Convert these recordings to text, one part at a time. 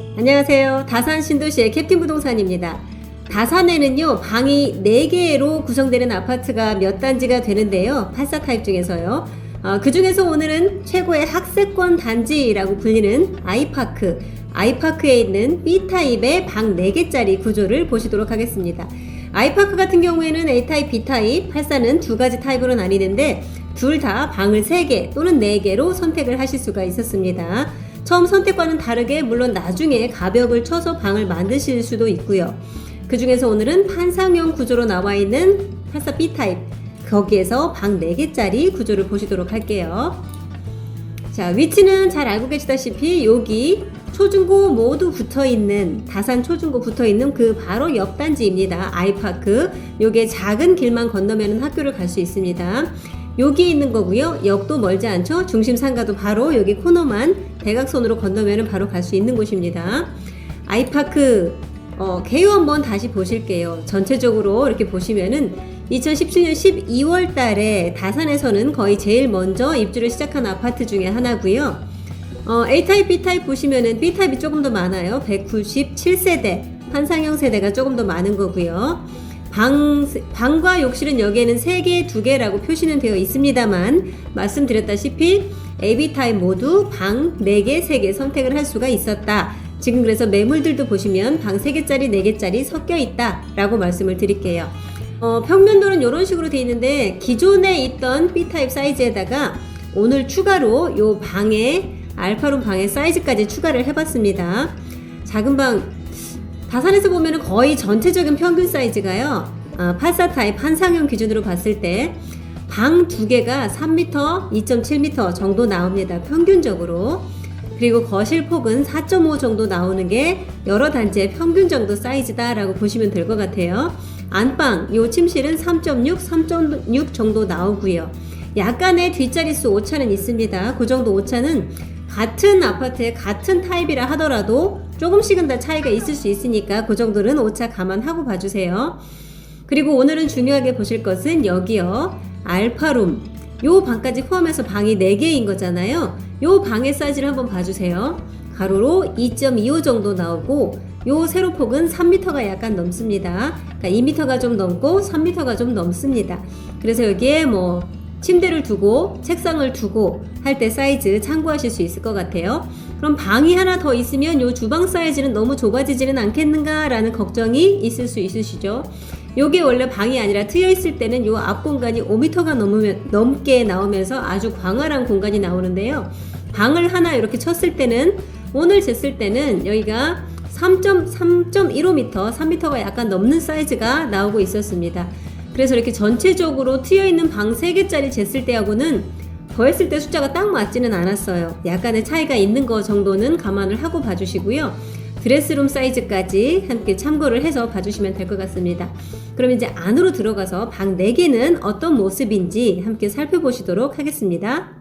안녕하세요. 다산 신도시의 캡틴 부동산입니다. 다산에는요, 방이 4개로 구성되는 아파트가 몇 단지가 되는데요. 84 타입 중에서요. 어, 그 중에서 오늘은 최고의 학세권 단지라고 불리는 아이파크, 아이파크에 있는 B타입의 방 4개짜리 구조를 보시도록 하겠습니다. 아이파크 같은 경우에는 A타입, B타입, 84는 두 가지 타입으로 나뉘는데 둘 다 방을 3개 또는 4개로 선택을 하실 수가 있었습니다. 처음 선택과는 다르게 물론 나중에 가벽을 쳐서 방을 만드실 수도 있고요. 그 중에서 오늘은 판상형 구조로 나와 있는 84 B타입 거기에서 방 4개짜리 구조를 보시도록 할게요. 자, 위치는 잘 알고 계시다시피 여기 초중고 모두 붙어 있는 다산 초중고 붙어 있는 그 바로 옆 단지입니다. 아이파크. 요게 작은 길만 건너면 학교를 갈 수 있습니다. 여기 있는 거고요. 역도 멀지 않죠. 중심 상가도 바로 여기 코너만 대각선으로 건너면 바로 갈 수 있는 곳입니다. 아이파크 어, 개요 한번 다시 보실게요. 전체적으로 이렇게 보시면은 2017년 12월 달에 다산에서는 거의 제일 먼저 입주를 시작한 아파트 중에 하나고요. 어, A타입, B타입 보시면은 B타입이 조금 더 많아요. 197세대, 환상형 세대가 조금 더 많은 거고요. 방, 방과 욕실은 여기에는 3개, 2개라고 표시는 되어 있습니다만, 말씀드렸다시피 AB 타입 모두 방 4개, 3개 선택을 할 수가 있었다. 지금 그래서 매물들도 보시면 방 3개짜리, 4개짜리 섞여 있다. 라고 말씀을 드릴게요. 어, 평면도는 이런 식으로 되어 있는데, 기존에 있던 B타입 사이즈에다가 오늘 추가로 요 방에 알파룸 방의 사이즈까지 추가를 해봤습니다. 작은 방 다산에서 보면 거의 전체적인 평균 사이즈가요. 아, 84 타입 한상형 기준으로 봤을 때 방 두 개가 3m, 2.7m 정도 나옵니다. 평균적으로. 그리고 거실 폭은 4.5 정도 나오는 게 여러 단지의 평균 정도 사이즈다라고 보시면 될 것 같아요. 안방, 요 침실은 3.6, 3.6 정도 나오고요. 약간의 뒷자릿수 오차는 있습니다. 그 정도 오차는 같은 아파트에 같은 타입이라 하더라도 조금씩은 다 차이가 있을 수 있으니까 그 정도는 오차 감안하고 봐주세요. 그리고 오늘은 중요하게 보실 것은 여기요. 알파룸. 요 방까지 포함해서 방이 4개인 거잖아요. 요 방의 사이즈를 한번 봐주세요. 가로로 2.25 정도 나오고 요 세로 폭은 3m가 약간 넘습니다. 그러니까 2m가 좀 넘고 3m가 좀 넘습니다. 그래서 여기에 뭐 침대를 두고 책상을 두고 할 때 사이즈 참고하실 수 있을 것 같아요. 그럼 방이 하나 더 있으면 요 주방 사이즈는 너무 좁아지지는 않겠는가라는 걱정이 있을 수 있으시죠. 요게 원래 방이 아니라 트여 있을 때는 요 앞 공간이 5m가 넘으면 넘게 나오면서 아주 광활한 공간이 나오는데요. 방을 하나 이렇게 쳤을 때는 오늘 쟀을 때는 여기가 3.3.15m, 3m가 약간 넘는 사이즈가 나오고 있었습니다. 그래서 이렇게 전체적으로 트여 있는 방 3개짜리 쟀을 때하고는 더했을 때 숫자가 딱 맞지는 않았어요. 약간의 차이가 있는 거 정도는 감안을 하고 봐주시고요. 드레스룸 사이즈까지 함께 참고를 해서 봐주시면 될 것 같습니다. 그럼 이제 안으로 들어가서 방 4개는 어떤 모습인지 함께 살펴보시도록 하겠습니다.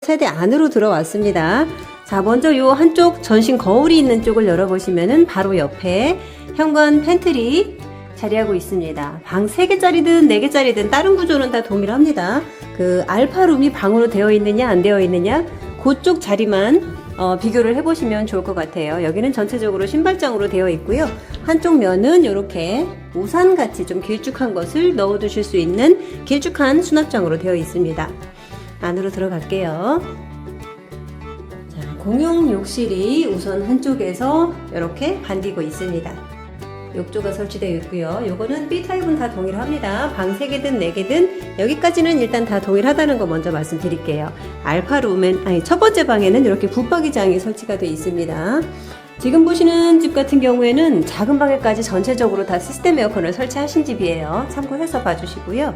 세대 안으로 들어왔습니다. 자, 먼저 요 한쪽 전신 거울이 있는 쪽을 열어보시면은 바로 옆에 현관 팬트리 자리하고 있습니다. 방 3개짜리든 4개짜리든 다른 구조는 다 동일합니다. 그 알파룸이 방으로 되어 있느냐 안 되어 있느냐 그쪽 자리만 어, 비교를 해보시면 좋을 것 같아요. 여기는 전체적으로 신발장으로 되어 있고요. 한쪽 면은 이렇게 우산같이 좀 길쭉한 것을 넣어두실 수 있는 길쭉한 수납장으로 되어 있습니다. 안으로 들어갈게요. 자, 공용 욕실이 우선 한쪽에서 이렇게 반기고 있습니다. 욕조가 설치되어 있고요. 요거는 B타입은 다 동일합니다. 방 3개든 4개든 여기까지는 일단 다 동일하다는 거 먼저 말씀드릴게요. 알파 룸엔 아니 첫 번째 방에는 이렇게 붙박이장이 설치가 되어 있습니다. 지금 보시는 집 같은 경우에는 작은 방에까지 전체적으로 다 시스템 에어컨을 설치하신 집이에요. 참고해서 봐주시고요.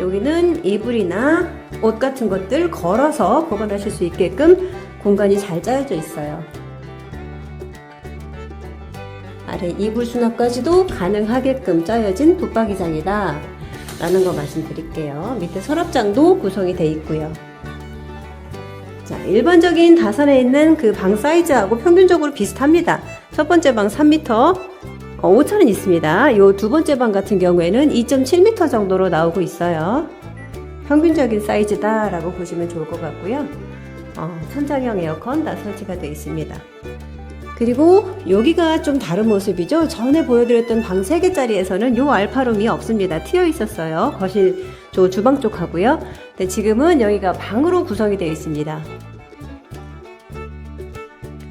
여기는 이불이나 옷 같은 것들 걸어서 보관하실 수 있게끔 공간이 잘 짜여져 있어요. 아래 이불 수납까지도 가능하게끔 짜여진 붙박이장이다 라는 거 말씀드릴게요. 밑에 서랍장도 구성이 되어 있고요. 자, 일반적인 다산에 있는 그 방 사이즈하고 평균적으로 비슷합니다. 첫 번째 방 3m, 어, 5천은 있습니다. 요 두 번째 방 같은 경우에는 2.7m 정도로 나오고 있어요. 평균적인 사이즈다 라고 보시면 좋을 것 같고요. 어, 천장형 에어컨 다 설치가 되어 있습니다. 그리고 여기가 좀 다른 모습이죠. 전에 보여드렸던 방 3개짜리에서는 요 알파룸이 없습니다. 튀어 있었어요. 거실, 저 주방 쪽 하고요. 근데 지금은 여기가 방으로 구성이 되어 있습니다.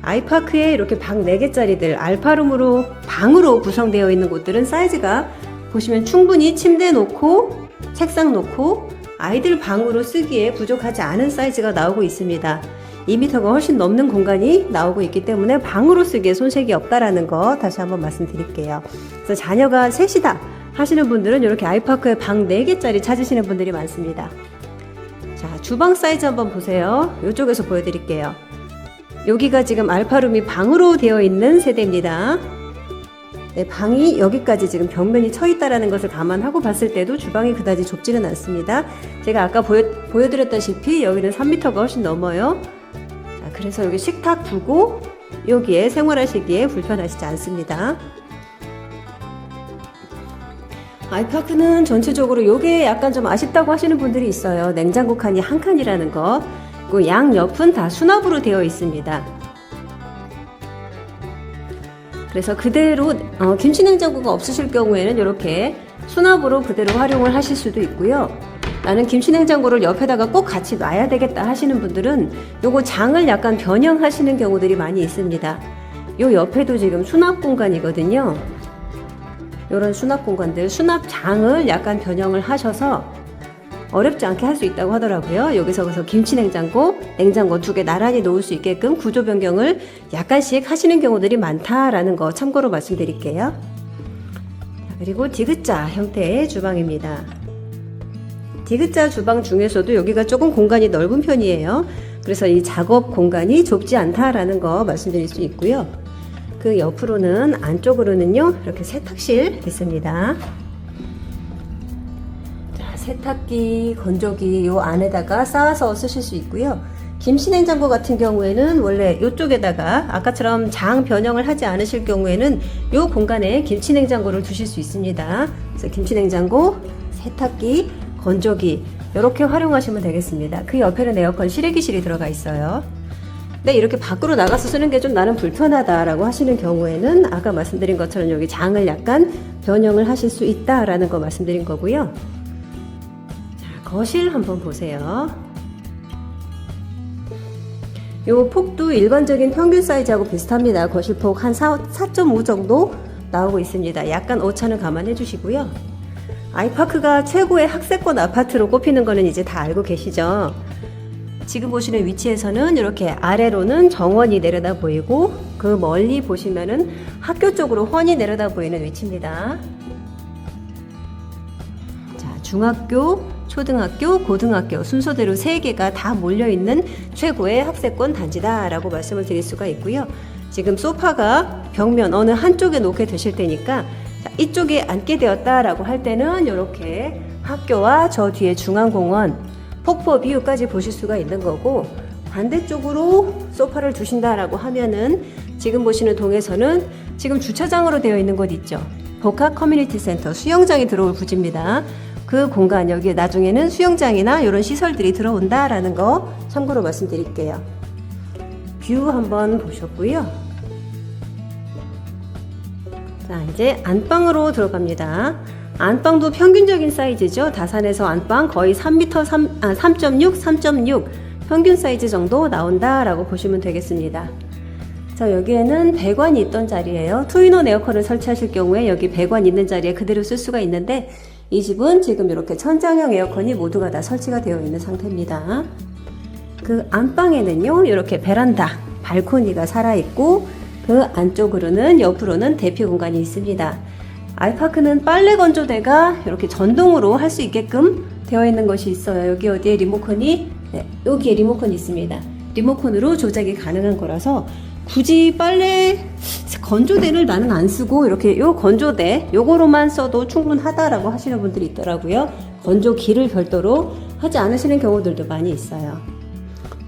아이파크에 이렇게 방 4개짜리들 알파룸으로 방으로 구성되어 있는 곳들은 사이즈가 보시면 충분히 침대 놓고 책상 놓고 아이들 방으로 쓰기에 부족하지 않은 사이즈가 나오고 있습니다. 2m가 훨씬 넘는 공간이 나오고 있기 때문에 방으로 쓰기에 손색이 없다라는 거 다시 한번 말씀드릴게요. 그래서 자녀가 셋이다 하시는 분들은 이렇게 아이파크에 방 4개짜리 찾으시는 분들이 많습니다. 자, 주방 사이즈 한번 보세요. 이쪽에서 보여드릴게요. 여기가 지금 알파룸이 방으로 되어 있는 세대입니다. 네, 방이 여기까지 지금 벽면이 쳐 있다라는 것을 감안하고 봤을 때도 주방이 그다지 좁지는 않습니다. 제가 아까 보여, 보여드렸다시피 여기는 3m가 훨씬 넘어요. 자, 그래서 여기 식탁 두고 여기에 생활하시기에 불편하시지 않습니다. 아이파크는 전체적으로 요게 약간 좀 아쉽다고 하시는 분들이 있어요. 냉장고 칸이 한 칸이라는 거. 그리고 양 옆은 다 수납으로 되어 있습니다. 그래서 그대로 어, 김치 냉장고가 없으실 경우에는 이렇게 수납으로 그대로 활용을 하실 수도 있고요. 나는 김치냉장고를 옆에다가 꼭 같이 놔야 되겠다 하시는 분들은 요거 장을 약간 변형하시는 경우들이 많이 있습니다. 요 옆에도 지금 수납 공간이거든요. 이런 수납 공간들, 수납장을 약간 변형을 하셔서 어렵지 않게 할 수 있다고 하더라고요. 여기서 그래서 김치냉장고, 냉장고 두 개 나란히 놓을 수 있게끔 구조 변경을 약간씩 하시는 경우들이 많다라는 거 참고로 말씀드릴게요. 자, 그리고 디귿자 형태의 주방입니다. 디귿자 주방 중에서도 여기가 조금 공간이 넓은 편이에요. 그래서 이 작업 공간이 좁지 않다라는 거 말씀드릴 수 있고요. 그 옆으로는 안쪽으로는요 이렇게 세탁실 있습니다. 자, 세탁기, 건조기 요 안에다가 쌓아서 쓰실 수 있고요. 김치냉장고 같은 경우에는 원래 이쪽에다가 아까처럼 장 변형을 하지 않으실 경우에는 이 공간에 김치냉장고를 두실 수 있습니다. 그래서 김치냉장고, 세탁기, 건조기 이렇게 활용하시면 되겠습니다. 그 옆에는 에어컨 실외기실이 들어가 있어요. 근데 이렇게 밖으로 나가서 쓰는 게 좀 나는 불편하다라고 하시는 경우에는 아까 말씀드린 것처럼 여기 장을 약간 변형을 하실 수 있다라는 거 말씀드린 거고요. 자, 거실 한번 보세요. 요 폭도 일반적인 평균 사이즈하고 비슷합니다. 거실 폭 한 4, 4.5 정도 나오고 있습니다. 약간 오차는 감안해 주시고요. 아이파크가 최고의 학세권 아파트로 꼽히는 거는 이제 다 알고 계시죠? 지금 보시는 위치에서는 이렇게 아래로는 정원이 내려다 보이고 그 멀리 보시면은 학교 쪽으로 훤히 내려다 보이는 위치입니다. 자, 중학교, 초등학교, 고등학교 순서대로 세 개가 다 몰려 있는 최고의 학세권 단지다라고 말씀을 드릴 수가 있고요. 지금 소파가 벽면 어느 한쪽에 놓게 되실 테니까 자, 이쪽에 앉게 되었다라고 할 때는 이렇게 학교와 저 뒤에 중앙공원 폭포 뷰까지 보실 수가 있는 거고 반대쪽으로 소파를 두신다라고 하면은 지금 보시는 동에서는 지금 주차장으로 되어 있는 곳 있죠. 복합 커뮤니티 센터 수영장이 들어올 부지입니다. 그 공간 여기에 나중에는 수영장이나 이런 시설들이 들어온다라는 거 참고로 말씀드릴게요. 뷰 한번 보셨고요. 자, 이제 안방으로 들어갑니다. 안방도 평균적인 사이즈죠. 다산에서 안방 거의 3m 3, 아, 3.6, 3.6 평균 사이즈 정도 나온다라고 보시면 되겠습니다. 자, 여기에는 배관이 있던 자리예요. 투인원 에어컨을 설치하실 경우에 여기 배관 있는 자리에 그대로 쓸 수가 있는데 이 집은 지금 이렇게 천장형 에어컨이 모두가 다 설치가 되어 있는 상태입니다. 그 안방에는요, 이렇게 베란다, 발코니가 살아있고 그 안쪽으로는 옆으로는 대피 공간이 있습니다. 아이파크는 빨래 건조대가 이렇게 전동으로 할 수 있게끔 되어 있는 것이 있어요. 여기 어디에 리모컨이 네, 여기에 리모컨이 있습니다. 리모컨으로 조작이 가능한 거라서 굳이 빨래 건조대를 나는 안 쓰고 이렇게 요 건조대 요거로만 써도 충분하다라고 하시는 분들이 있더라고요. 건조기를 별도로 하지 않으시는 경우들도 많이 있어요.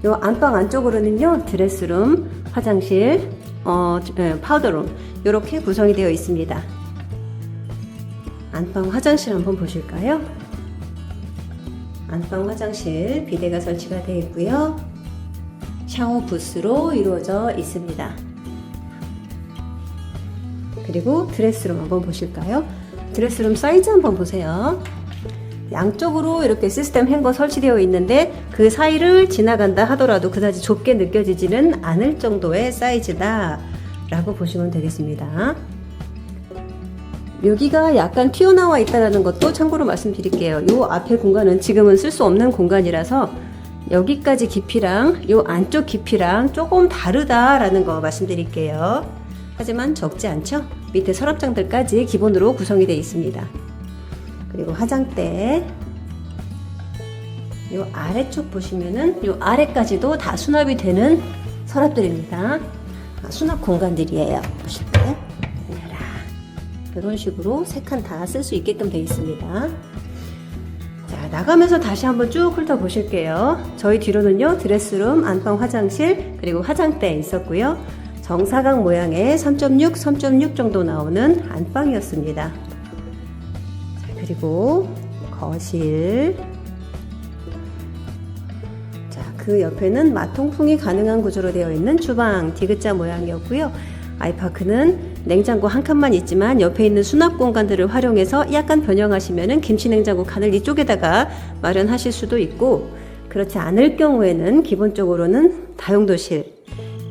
요 안방 안쪽으로는요 드레스룸, 화장실, 어, 예, 파우더룸 이렇게 구성이 되어 있습니다. 안방 화장실 한번 보실까요? 안방 화장실 비데가 설치가 되어 있고요. 샤워 부스로 이루어져 있습니다. 그리고 드레스룸 한번 보실까요? 드레스룸 사이즈 한번 보세요. 양쪽으로 이렇게 시스템 행거 설치되어 있는데 그 사이를 지나간다 하더라도 그다지 좁게 느껴지지는 않을 정도의 사이즈다 라고 보시면 되겠습니다. 여기가 약간 튀어나와 있다는 것도 참고로 말씀드릴게요. 요 앞에 공간은 지금은 쓸 수 없는 공간이라서 여기까지 깊이랑 요 안쪽 깊이랑 조금 다르다라는 거 말씀드릴게요. 하지만 적지 않죠? 밑에 서랍장들까지 기본으로 구성이 되어 있습니다. 그리고 화장대 요 아래쪽 보시면은 요 아래까지도 다 수납이 되는 서랍들입니다. 아, 수납 공간들이에요. 보실까요? 이라. 이런 식으로 세 칸 다 쓸 수 있게끔 되어 있습니다. 자, 나가면서 다시 한번 쭉 훑어보실게요. 저희 뒤로는요, 드레스룸, 안방 화장실, 그리고 화장대 있었고요. 정사각 모양의 3.6, 3.6 정도 나오는 안방이었습니다. 자, 그리고 거실. 자, 그 옆에는 마통풍이 가능한 구조로 되어 있는 주방, 디귿자 모양이었고요. 아이파크는 냉장고 한 칸만 있지만 옆에 있는 수납 공간들을 활용해서 약간 변형하시면은 김치 냉장고 칸을 이쪽에다가 마련하실 수도 있고 그렇지 않을 경우에는 기본적으로는 다용도실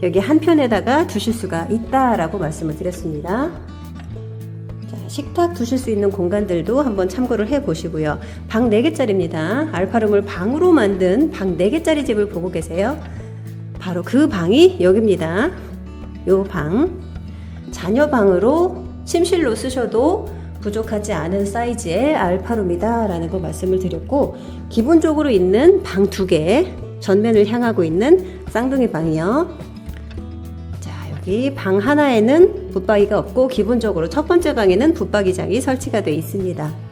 여기 한편에다가 두실 수가 있다라고 말씀을 드렸습니다. 자, 식탁 두실 수 있는 공간들도 한번 참고를 해 보시고요. 방 4개짜리입니다. 알파룸을 방으로 만든 방 4개짜리 집을 보고 계세요. 바로 그 방이 여기입니다. 요 방. 자녀 방으로 침실로 쓰셔도 부족하지 않은 사이즈의 알파룸이다라는 거 말씀을 드렸고 기본적으로 있는 방 두 개, 전면을 향하고 있는 쌍둥이 방이요. 자, 여기 방 하나에는 붙박이가 없고 기본적으로 첫 번째 방에는 붙박이장이 설치가 되어 있습니다.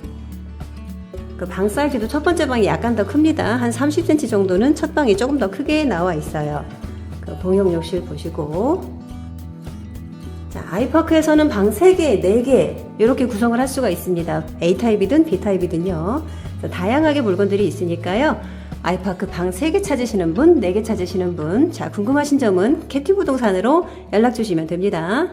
그 방 사이즈도 첫 번째 방이 약간 더 큽니다. 한 30cm 정도는 첫 방이 조금 더 크게 나와 있어요. 그 동용 욕실 보시고 자, 아이파크에서는 방 3개, 4개 이렇게 구성을 할 수가 있습니다. A타입이든 B타입이든요. 다양하게 물건들이 있으니까요. 아이파크 방 3개 찾으시는 분, 4개 찾으시는 분, 자, 궁금하신 점은 캐티 부동산으로 연락 주시면 됩니다.